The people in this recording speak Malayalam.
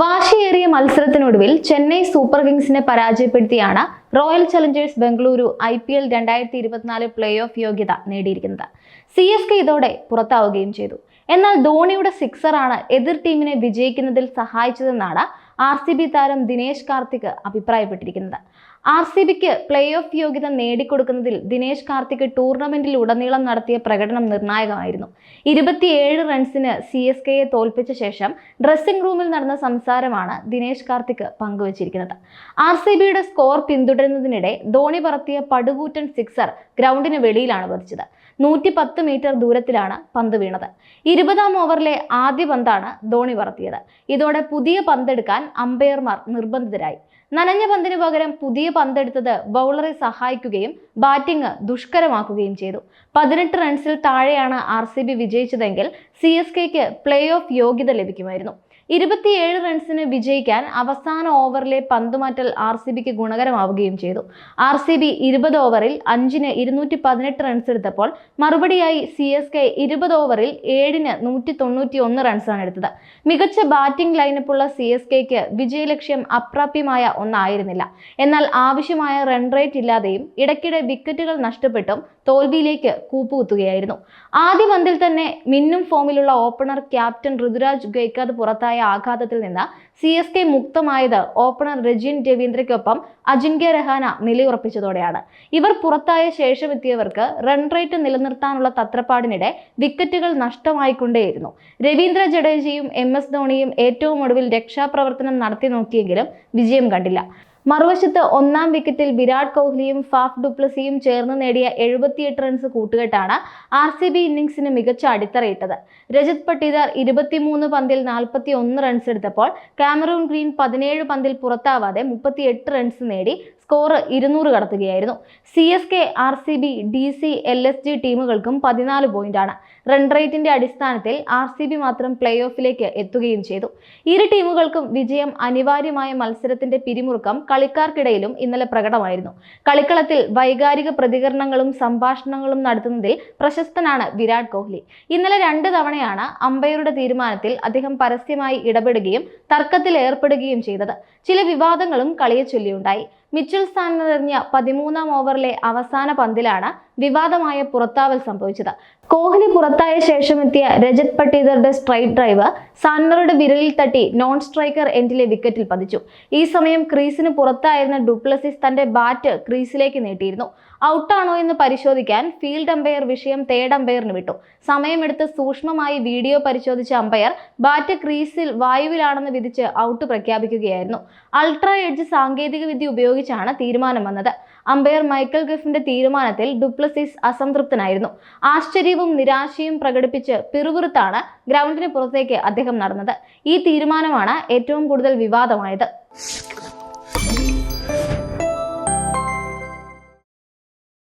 വാശിയേറിയ മത്സരത്തിനൊടുവിൽ ചെന്നൈ സൂപ്പർ കിങ്സിനെ പരാജയപ്പെടുത്തിയാണ് royal challengers Bengaluru I P L രണ്ടായിരത്തി ഇരുപത്തിനാല് പ്ലേ ഓഫ് യോഗ്യത നേടിയിരിക്കുന്നത്. സി എസ് കെ ഇതോടെ പുറത്താവുകയും ചെയ്തു. എന്നാൽ ധോണിയുടെ സിക്സറാണ് എതിർ ടീമിനെ വിജയിക്കുന്നതിൽ സഹായിച്ചതെന്നാണ് ആർ സി ബി താരം ദിനേശ് കാർത്തിക് അഭിപ്രായപ്പെട്ടിരിക്കുന്നത്. ആർ സി ബിക്ക് പ്ലേ ഓഫ് യോഗ്യത നേടിക്കൊടുക്കുന്നതിൽ ദിനേശ് കാർത്തിക് ടൂർണമെന്റിൽ ഉടനീളം നടത്തിയ പ്രകടനം നിർണായകമായിരുന്നു. ഇരുപത്തിയേഴ് റൺസിന് സി എസ് കെയെ തോൽപ്പിച്ച ശേഷം ഡ്രസ്സിംഗ് റൂമിൽ നടന്ന സംസാരമാണ് ദിനേശ് കാർത്തിക് പങ്കുവച്ചിരിക്കുന്നത്. ആർ സി ബിയുടെ സ്കോർ പിന്തുടരുന്നതിനിടെ ധോണി പറത്തിയ പടുകൂറ്റൻ സിക്സർ ഗ്രൗണ്ടിന് വെളിയിലാണ് പതിച്ചത്. നൂറ്റി പത്ത് മീറ്റർ ദൂരത്തിലാണ് പന്ത് വീണത്. ഇരുപതാം ഓവറിലെ ആദ്യ പന്താണ് ധോണി പറത്തിയത്. ഇതോടെ പുതിയ പന്തെടുക്കാൻ അമ്പയർമാർ നിർബന്ധിതരായി. നനഞ്ഞ പന്തിന് പകരം പുതിയ പന്തെടുത്തത് ബൗളറെ സഹായിക്കുകയും ബാറ്റിംഗ് ദുഷ്കരമാക്കുകയും ചെയ്തു. പതിനെട്ട് റൺസിൽ താഴെയാണ് ആർ സി ബി വിജയിച്ചതെങ്കിൽ സി എസ് കെക്ക് പ്ലേ ഓഫ് യോഗ്യത ലഭിക്കുമായിരുന്നു. ഇരുപത്തിയേഴ് റൺസിന് വിജയിക്കാൻ അവസാന ഓവറിലെ പന്തുമാറ്റൽ ആർ സി ബിക്ക് ഗുണകരമാവുകയും ചെയ്തു. ആർ സി ബി ഇരുപത് ഓവറിൽ അഞ്ചിന് ഇരുന്നൂറ്റി പതിനെട്ട് റൺസ് എടുത്തപ്പോൾ മറുപടിയായി സി എസ് കെ ഇരുപത് ഓവറിൽ ഏഴിന് നൂറ്റി തൊണ്ണൂറ്റി ഒന്ന് റൺസാണ് എടുത്തത്. മികച്ച ബാറ്റിംഗ് ലൈനപ്പുള്ള സി എസ് കെക്ക് വിജയലക്ഷ്യം അപ്രാപ്യമായ ഒന്നായിരുന്നില്ല. എന്നാൽ ആവശ്യമായ റൺ റേറ്റ് ഇല്ലാതെയും ഇടയ്ക്കിടെ വിക്കറ്റുകൾ നഷ്ടപ്പെട്ടും തോൽവിയിലേക്ക് കൂപ്പുകുത്തുകയായിരുന്നു. ആദ്യ പന്തിൽ തന്നെ മിന്നും ഫോമിലുള്ള ഓപ്പണർ ക്യാപ്റ്റൻ ഋതുരാജ് ഗൈക്കാദ് പുറത്തായ ആഘാതത്തിൽ നിന്ന് സി എസ് കെ മുക്തമായത് ഓപ്പണർ രജിൻ രവീന്ദ്രയ്ക്കൊപ്പം അജിങ്ക്യ രഹാന നിലയുറപ്പിച്ചതോടെയാണ്. ഇവർ പുറത്തായ ശേഷം എത്തിയവർക്ക് റൺ റേറ്റ് നിലനിർത്താനുള്ള തത്രപ്പാടിനിടെ വിക്കറ്റുകൾ നഷ്ടമായിക്കൊണ്ടേയിരുന്നു. രവീന്ദ്ര ജഡേജയും എം എസ് ധോണിയും ഏറ്റവും ഒടുവിൽ രക്ഷാപ്രവർത്തനം നടത്തി നോക്കിയെങ്കിലും വിജയം കണ്ടില്ല. മറുവശത്ത് ഒന്നാം വിക്കറ്റിൽ വിരാട് കോഹ്ലിയും ഫാഫ് ഡുപ്ലസിയും ചേർന്ന് നേടിയ എഴുപത്തിയെട്ട് റൺസ് കൂട്ടുകെട്ടാണ് ആർ സി ബി ഇന്നിംഗ്സിന് മികച്ച അടിത്തറയിട്ടത്. രജത് പട്ടീദാർ ഇരുപത്തിമൂന്ന് പന്തിൽ നാൽപ്പത്തി ഒന്ന് റൺസ് എടുത്തപ്പോൾ കാമറൂൺ ഗ്രീൻ പതിനേഴ് പന്തിൽ പുറത്താവാതെ മുപ്പത്തിയെട്ട് റൺസ് നേടി സ്കോർ ഇരുന്നൂറ് കടത്തുകയായിരുന്നു. C S K R C B D C L S G ടീമുകൾക്കും പതിനാല് പോയിന്റാണ്. റൺ റേറ്റിന്റെ അടിസ്ഥാനത്തിൽ ആർ സി ബി മാത്രം പ്ലേ ഓഫിലേക്ക് എത്തുകയും ചെയ്തു. ഇരു ടീമുകൾക്കും വിജയം അനിവാര്യമായ മത്സരത്തിന്റെ പിരിമുറുക്കം കളിക്കാർക്കിടയിലും ഇന്നലെ പ്രകടമായിരുന്നു. കളിക്കളത്തിൽ വൈകാരിക പ്രതികരണങ്ങളും സംഭാഷണങ്ങളും നടത്തുന്നതിൽ പ്രശസ്തനാണ് വിരാട് കോഹ്ലി. ഇന്നലെ രണ്ട് തവണയാണ് അമ്പയറുടെ തീരുമാനത്തിൽ അദ്ദേഹം പരസ്യമായി ഇടപെടുകയും തർക്കത്തിൽ ഏർപ്പെടുകയും ചെയ്തത്. ചില വിവാദങ്ങളും കളിയെ ചൊല്ലിയുണ്ടായി മിച്ചൽ സ്ഥാനത്തെറിഞ്ഞ പതിമൂന്നാം ഓവറിലെ അവസാന പന്തിലാണ് വിവാദമായ പുറത്താവൽ സംഭവിച്ചത്. കോഹ്ലി പുറത്തായ ശേഷമെത്തിയ രജത് പട്ടീദറുടെ സ്ട്രൈറ്റ് ഡ്രൈവ് സാന്നറുടെ വിരലിൽ തട്ടി നോൺ സ്ട്രൈക്കർ എൻഡിലെ വിക്കറ്റിൽ പതിച്ചു. ഈ സമയം ക്രീസിന് പുറത്തായിരുന്ന ഡുപ്ലസിസ് തന്റെ ബാറ്റ് ക്രീസിലേക്ക് നീട്ടിയിരുന്നു. ഔട്ടാണോ എന്ന് പരിശോധിക്കാൻ ഫീൽഡ് അമ്പയർ വിഷയം തേർഡ് അമ്പയറിന് വിട്ടു. സമയമെടുത്ത് സൂക്ഷ്മമായി വീഡിയോ പരിശോധിച്ച അമ്പയർ ബാറ്റ് ക്രീസിൽ വായുവിലാണെന്ന് വിധിച്ച് ഔട്ട് പ്രഖ്യാപിക്കുകയായിരുന്നു. അൾട്രാ എഡ്ജ് സാങ്കേതികവിദ്യ ഉപയോഗിച്ചാണ് തീരുമാനം വന്നത്. അമ്പയർ മൈക്കൽ ഗഫിന്റെ തീരുമാനത്തിൽ ഡുപ്ലസിസ് അസംതൃപ്തനായിരുന്നു. ആശ്ചര്യവും നിരാശയും പ്രകടിപ്പിച്ച് പിറുപിറുത്താണ് ഗ്രൗണ്ടിന് പുറത്തേക്ക് അദ്ദേഹം നടന്നത്. ഈ തീരുമാനമാണ് ഏറ്റവും കൂടുതൽ വിവാദമായത്.